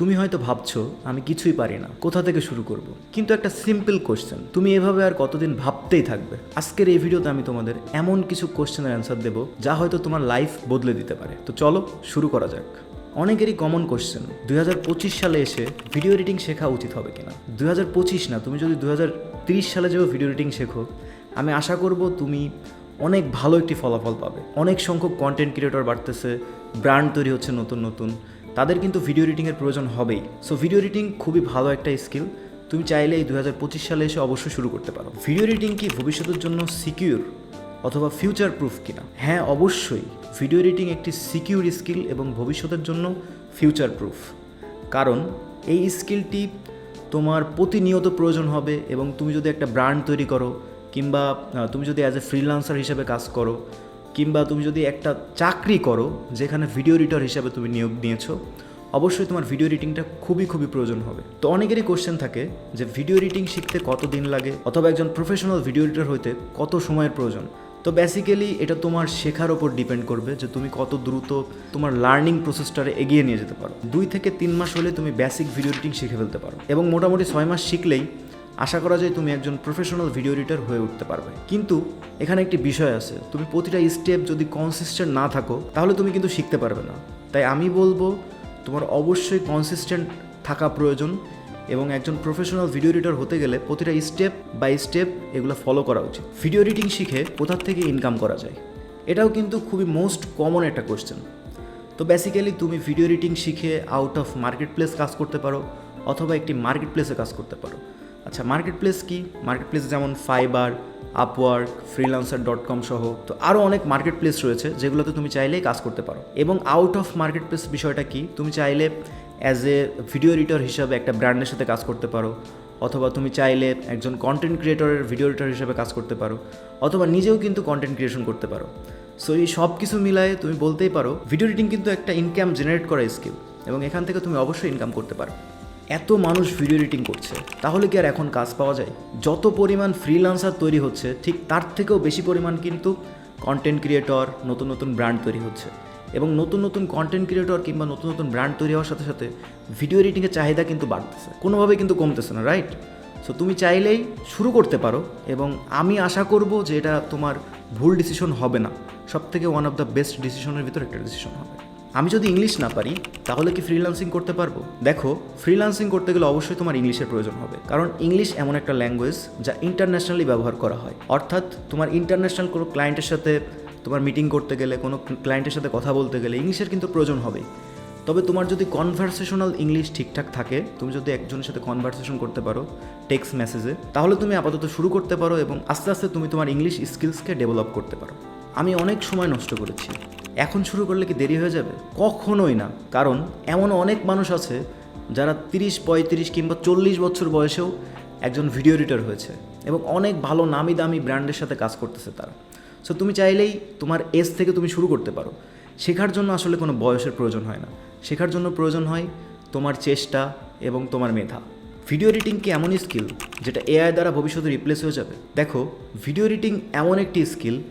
তুমি হয়তো ভাবছ, আমি কিছুই পারি না, কোথা থেকে শুরু করব? কিন্তু একটা সিম্পল কোশ্চেন তুমি এভাবে আর কতদিন ভাবতেই থাকবে? আজকের এই ভিডিওতে আমি তোমাদের এমন কিছু কোশ্চেনের অ্যান্সার দেবো, যা হয়তো তোমার লাইফ বদলে দিতে পারে। তো চলো, শুরু করা যাক। অনেকেরই কমন কোশ্চেন দুই হাজার পঁচিশ সালে এসে ভিডিও এডিটিং শেখা উচিত হবে কিনা? দুই হাজার পঁচিশ না, তুমি যদি দুই সালে যেও ভিডিও এডিটিং শেখো, আমি আশা করব তুমি অনেক ভালো একটি ফলাফল পাবে। অনেক সংখ্যক কন্টেন্ট ক্রিয়েটর বাড়তেছে ব্র্যান্ড তৈরি হচ্ছে নতুন নতুন। তাদের কিন্তু ভিডিও এডিটিংয়ের প্রয়োজন হবেই। সো ভিডিও এডিটিং খুবই ভালো একটা স্কিল তুমি চাইলে এই দু হাজার পঁচিশ সালে এসে অবশ্যই শুরু করতে পারো। ভিডিও এডিটিং কি ভবিষ্যতের জন্য সিকিউর অথবা ফিউচার প্রুফ কিনা? হ্যাঁ অবশ্যই। ভিডিও এডিটিং একটি সিকিউর স্কিল এবং ভবিষ্যতের জন্য ফিউচার প্রুফ কারণ এই স্কিলটি তোমার প্রতিনিয়ত প্রয়োজন হবে এবং তুমি যদি একটা ব্র্যান্ড তৈরি করো কিংবা তুমি যদি অ্যাজ এ ফ্রিলান্সার হিসেবে কাজ করো কিংবা তুমি যদি একটা চাকরি করো, যেখানে ভিডিও এডিটর হিসাবে তুমি নিয়োগ নিয়েছো, অবশ্যই তোমার ভিডিও এডিটিংটা খুবই খুবই প্রয়োজন হবে। তো অনেকেরই কোশ্চেন থাকে যে ভিডিও এডিটিং শিখতে কত দিন লাগে, অথবা একজন প্রফেশনাল ভিডিও এডিটর হইতে কত সময়ের প্রয়োজন। তো বেসিক্যালি এটা তোমার শেখার ওপর ডিপেন্ড করবে যে তুমি কত দ্রুত তোমার লার্নিং প্রসেসটারে এগিয়ে নিয়ে যেতে পারো। দুই থেকে তিন মাস হলে তুমি বেসিক ভিডিও এডিটিং শিখে ফেলতে পারো। এবং মোটামুটি ছয় মাস শিখলেই আশা করা যায় তুমি একজন প্রফেশনাল ভিডিও এডিটর হয়ে উঠতে পারবে। কিন্তু এখানে একটি বিষয় আছে, তুমি প্রতিটা স্টেপ যদি কনসিস্টেন্ট না থাকো, তাহলে তুমি কিন্তু শিখতে পারবে না। তাই আমি বলব, তোমার অবশ্যই কনসিস্টেন্ট থাকা প্রয়োজন এবং একজন প্রফেশনাল ভিডিও এডিটর হতে গেলে প্রতিটা স্টেপ বাই স্টেপ এগুলো ফলো করা উচিত। ভিডিও এডিটিং শিখে কোথার থেকে ইনকাম করা যায়? এটাও কিন্তু খুবই মোস্ট কমন একটা কোশ্চেন তো বেসিক্যালি তুমি ভিডিও এডিটিং শিখে আউট অফ মার্কেট প্লেস কাজ করতে পারো, অথবা একটি মার্কেট প্লেসে কাজ করতে পারো। আচ্ছা মার্কেট প্লেস কি? মার্কেট প্লেস যেমন Fiverr Upwork freelancer dot com সহ, তো আরও অনেক মার্কেট প্লেস রয়েছে যেগুলোতে তুমি চাইলেই কাজ করতে পারো। এবং আউট অফ মার্কেট প্লেস বিষয়টা কি? তুমি চাইলে অ্যাজ এ ভিডিও এডিটর হিসাবে একটা ব্র্যান্ডের সাথে কাজ করতে পারো, অথবা তুমি চাইলে একজন কন্টেন্ট ক্রিয়েটরের ভিডিও এডিটর হিসেবে কাজ করতে পারো, অথবা নিজেও কিন্তু কন্টেন্ট ক্রিয়েশন করতে পারো। সো এই সব কিছু মিলায়ে তুমি বলতেই পারো ভিডিও এডিটিং কিন্তু একটা ইনকাম জেনারেট করা স্কিল এবং এখান থেকে তুমি অবশ্যই ইনকাম করতে পারো। এত মানুষ ভিডিও এডিটিং করছে, তাহলে কি আর এখন কাজ পাওয়া যায়? যত পরিমাণ ফ্রিলান্সার তৈরি হচ্ছে, ঠিক তার থেকেও বেশি পরিমাণ কিন্তু কন্টেন্ট ক্রিয়েটর নতুন নতুন ব্র্যান্ড তৈরি হচ্ছে। এবং নতুন নতুন কন্টেন্ট ক্রিয়েটর কিংবা নতুন নতুন ব্র্যান্ড তৈরি হওয়ার সাথে সাথে ভিডিও এডিটিংয়ের চাহিদা কিন্তু বাড়তেছে। কোনোভাবেই কিন্তু কমতেছে না রাইট সো তুমি চাইলেই শুরু করতে পারো এবং আমি আশা করব যে এটা তোমার ভুল ডিসিশন হবে না। সব থেকে ওয়ান অফ দ্য বেস্ট ডিসিশনের ভিতর একটা ডিসিশন হবে। আমি যদি ইংলিশ না পারি, তাহলে কি ফ্রিল্যান্সিং করতে পারব? দেখো ফ্রিল্যান্সিং করতে গেলে অবশ্যই তোমার ইংলিশের প্রয়োজন হবে। কারণ ইংলিশ এমন একটা ল্যাঙ্গুয়েজ যা ইন্টারন্যাশনালি ব্যবহার করা হয়। অর্থাৎ তোমার ইন্টারন্যাশনাল কোনো ক্লায়েন্টের সাথে তোমার মিটিং করতে গেলে, কোনো ক্লায়েন্টের সাথে কথা বলতে গেলে ইংলিশের কিন্তু প্রয়োজন হবে। তবে তোমার যদি কনভারসেশনাল ইংলিশ ঠিকঠাক থাকে, তুমি যদি একজনের সাথে কনভারসেশন করতে পারো টেক্সট মেসেজে তাহলে তুমি আপাতত শুরু করতে পারো এবং আস্তে আস্তে তুমি তোমার ইংলিশ স্কিলসকে ডেভেলপ করতে পারো। আমি অনেক সময় নষ্ট করেছি। এখন শুরু করলে কি দেরি হয়ে যাবে? কখনোই না। কারণ এমন অনেক মানুষ আছে যারা তিরিশ, পঁয়ত্রিশ কিংবা চল্লিশ বছর বয়সেও একজন ভিডিও এডিটর হয়েছে এবং অনেক ভালো নামি দামি ব্র্যান্ডের সাথে কাজ করতেছে তারা। সো তুমি চাইলেই তোমার এজ থেকে তুমি শুরু করতে পারো। শেখার জন্য আসলে কোনো বয়সের প্রয়োজন হয় না। শেখার জন্য প্রয়োজন হয় তোমার চেষ্টা এবং তোমার মেধা। ভিডিও এডিটিং কি এমন স্কিল যেটা এআই দ্বারা ভবিষ্যতে রিপ্লেস হয়ে যাবে? দেখো ভিডিও এডিটিং এমন একটি স্কিল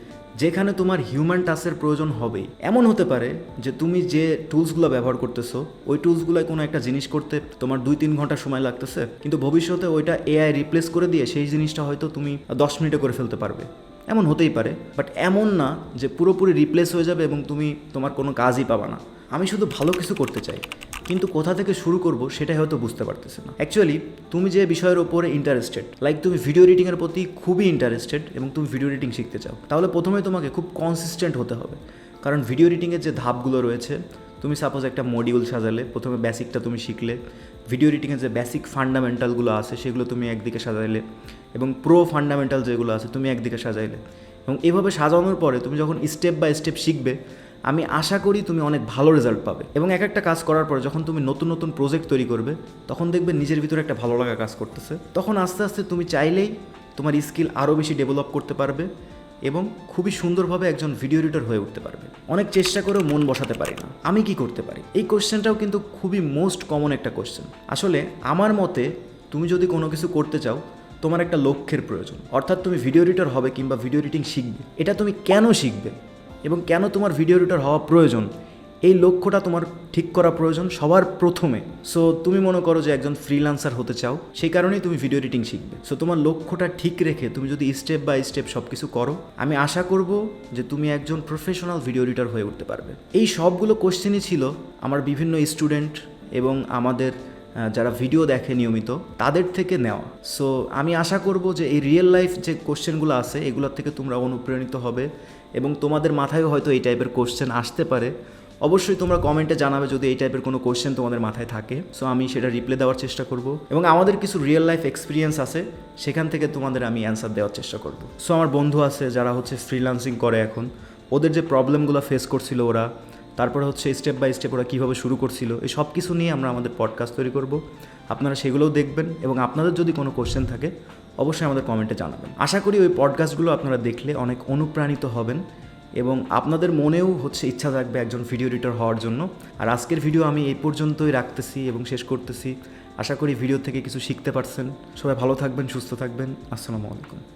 যেখানে তোমার হিউম্যান টাচের প্রয়োজন হবেই এমন হতে পারে যে তুমি যে টুলসগুলো ব্যবহার করতেছো, ওই টুলসগুলোয় কোনো একটা জিনিস করতে তোমার দুই তিন ঘণ্টা সময় লাগতেছে, কিন্তু ভবিষ্যতে ওইটা এআই রিপ্লেস করে দিয়ে সেই জিনিসটা হয়তো তুমি দশ মিনিটে করে ফেলতে পারবে। এমন হতেই পারে বাট এমন না যে পুরোপুরি রিপ্লেস হয়ে যাবে এবং তুমি তোমার কোনো কাজই পাবা না। আমি শুধু ভালো কিছু করতে চাই। কিন্তু কোথা থেকে শুরু করব সেটাই হয়তো বুঝতে পারতেছে না। অ্যাকচুয়ালি তুমি যে বিষয়ের ওপরে ইন্টারেস্টেড লাইক তুমি ভিডিও এডিটিংয়ের প্রতি খুবই ইন্টারেস্টেড এবং তুমি ভিডিও এডিটিং শিখতে চাও, তাহলে প্রথমে তোমাকে খুব কনসিস্টেন্ট হতে হবে। কারণ ভিডিও এডিটিংয়ের যে ধাপগুলো রয়েছে, তুমি সাপোজ একটা মডিউল সাজালে, প্রথমে বেসিকটা তুমি শিখলে ভিডিও এডিটিংয়ের যে বেসিক ফান্ডামেন্টালগুলো আছে, সেগুলো তুমি একদিকে সাজাইলে এবং প্রো ফান্ডামেন্টাল যেগুলো আছে, তুমি একদিকে সাজাইলে। এবং এভাবে সাজানোর পরে তুমি যখন স্টেপ বাই স্টেপ শিখবে আমি আশা করি তুমি অনেক ভালো রেজাল্ট পাবে। এবং এক একটা কাজ করার পর যখন তুমি নতুন নতুন প্রজেক্ট তৈরি করবে, তখন দেখবে নিজের ভিতরে একটা ভালো লাগা কাজ করতেছে। তখন আস্তে আস্তে তুমি চাইলেই তোমার স্কিল আরও বেশি ডেভেলপ করতে পারবে এবং খুবই সুন্দরভাবে একজন ভিডিও এডিটর হয়ে উঠতে পারবে। অনেক চেষ্টা করেও মন বসাতে পারি না। আমি কি করতে পারি? এই কোশ্চেনটাও কিন্তু খুবই মোস্ট কমন একটা কোশ্চেন আসলে আমার মতে তুমি যদি কোনো কিছু করতে চাও, তোমার একটা লক্ষ্যের প্রয়োজন। অর্থাৎ তুমি ভিডিও এডিটর হবে কিংবা ভিডিও এডিটিং শিখবে। এটা তুমি কেন শিখবে? এবং কেন তোমার ভিডিও এডিটর হওয়া প্রয়োজন? এই লক্ষ্যটা তোমার ঠিক করা প্রয়োজন সবার প্রথমে। সো তুমি মনে করো যে একজন ফ্রিল্যান্সার হতে চাও, সেই কারণেই তুমি ভিডিও এডিটিং শিখবে। সো তোমার লক্ষ্যটা ঠিক রেখে তুমি যদি স্টেপ বাই স্টেপ সব কিছু করো, আমি আশা করব যে তুমি একজন প্রফেশনাল ভিডিও এডিটর হয়ে উঠতে পারবে। এই সবগুলো কোশ্চেনই ছিল আমার বিভিন্ন স্টুডেন্ট এবং আমাদের যারা ভিডিও দেখে নিয়মিত, তাদের থেকে নেওয়া। সো আমি আশা করব যে এই রিয়েল লাইফ যে কোশ্চেনগুলো আছে, এগুলোর থেকে তোমরা অনুপ্রাণিত হবে এবং তোমাদের মাথায় হয়তো এই টাইপের কোশ্চেন আসতে পারে। অবশ্যই তোমরা কমেন্টে জানাবে যদি এই টাইপের কোনো কোশ্চেন তোমাদের মাথায় থাকে। সো আমি সেটা রিপ্লাই দেওয়ার চেষ্টা করব এবং আমাদের কিছু রিয়েল লাইফ এক্সপিরিয়েন্স আছে, সেখান থেকে তোমাদের আমি অ্যান্সার দেওয়ার চেষ্টা করব। সো আমার বন্ধু আছে যারা হচ্ছে ফ্রিল্যান্সিং করে এখন। ওদের যে প্রবলেমগুলো ফেস করছিল ওরা তারপরে হচ্ছে স্টেপ বাই স্টেপ ওরা কীভাবে শুরু করছিল, এই সব কিছু নিয়ে আমরা আমাদের পডকাস্ট তৈরি করব। আপনারা সেগুলোও দেখবেন এবং আপনাদের যদি কোনো কোশ্চেন থাকে, অবশ্যই আমাদের কমেন্টে জানাবেন। আশা করি ওই পডকাস্টগুলো আপনারা দেখলে অনেক অনুপ্রাণিত হবেন এবং আপনাদের মনেও হচ্ছে ইচ্ছা থাকবে একজন ভিডিও এডিটর হওয়ার জন্য। আর আজকের ভিডিও আমি এই পর্যন্তই রাখতেছি এবং শেষ করতেছি। আশা করি ভিডিও থেকে কিছু শিখতে পারছেন। সবাই ভালো থাকবেন, সুস্থ থাকবেন। আসসালামু আলাইকুম।